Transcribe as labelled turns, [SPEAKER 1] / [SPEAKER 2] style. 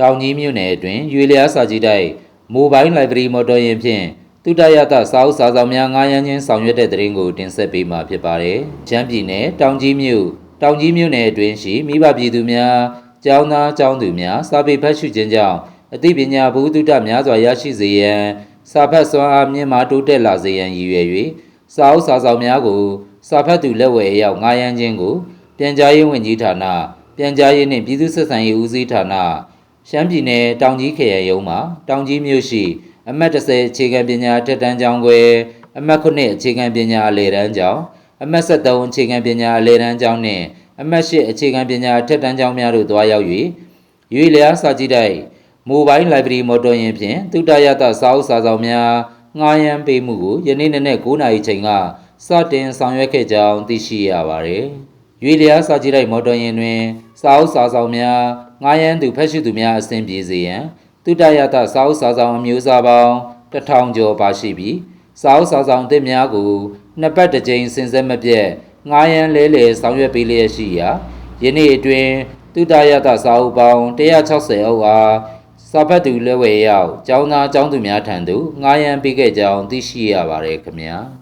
[SPEAKER 1] တောင်ကြီးမြို့နယ်အတွင်းရွေလျားစာကြည့်တိုက်မိုဘိုင်းလိုင်ဘရရီမော်တော်ယာဉ်ဖြင့်တုတရတစာအုပ်စာဆောင်များငားရမ်းခြင်းဆောင်ရွက်တဲ့တဲ့ရင်ကိုတင်ဆက်ပေးမှာဖြစ်ပါတယ်။ချမ်းပြည်နယ်တောင်ကြီးမြို့တောင်ကြီးမြို့နယ်အတွင်းရှိမိဘပြည်သူများကျောင်းသားကျောင်းသူများစာပေဖတ်ရှုခြင်းကြောင့်အသိပညာဘုသူတများစွာရရှိစေရန်စာဖတ်စွမ်းအားမြင့်မားတိုးတက်လာစေရန်ရည်ရွယ်၍စာအုပ်စာဆောင်များကိုစာဖတ်သူလက်ဝယ်အရောက်ငားရမ်းခြင်းကိုပြန်ကြားရေးဝန်ကြီးဌာနပြန်ကြားရေးနှင့်ပြည်သူ့ဆက်ဆံရေးဦးစီးဌာန ရှမ်းပြည်နယ်တောင်ကြီးခရိုင်ရုံးမှာတောင်ကြီးမြို့ရှိအမှတ်30အခြေခံပညာတက်တန်းကျောင်းခွဲအမှတ်9အခြေခံပညာအလယ်တန်းကျောင်းအမှတ်73အခြေခံပညာအလယ်တန်းကျောင်းနှင့်အမှတ်8အခြေခံပညာတက်တန်းကျောင်းများတို့တွားရောက်၍ရွေလျားစာကြည့်တိုက်မိုဘိုင်းလိုင်ဘရရီမော်တော်ယာဉ်ဖြင့်တုတရတစာအုပ်စာဆောင်များငှားရမ်းပေးမှုကိုယနေ့နေ့နဲ့9နာရီချိန်ကစတင်ဆောင်ရွက်ခဲ့ကြောင်းသိရှိရပါသည်။ ရွေလျားစာကြည့်လိုက်မော်တော်ယာဉ်တွင်စာအုပ်စာဆောင်များငားရမ်းသူဖက်ရှိသူများအဆင်ပြေစေရန်တုတရတစာအုပ်စာဆောင်အမျိုးအစားပေါင်းတစ်ထောင်ကျော်ပါရှိပြီးစာအုပ်စာဆောင်အသစ်များကိုနှစ်ပတ်တစ်ကြိမ်စင်ဆက်မပြတ်ငားရမ်းလဲလှယ်ဆောင်ရွက်ပေးလျက်ရှိရာယနေ့အတွင်တုတရတစာအုပ်ပေါင်း160အုပ်အားစာဖတ်သူလက်ဝဲရောက်ကျောင်းသားကျောင်းသူများထံသို့ငားရမ်းပေးခဲ့ကြောင်းသိရှိရပါတယ်ခင်ဗျာ။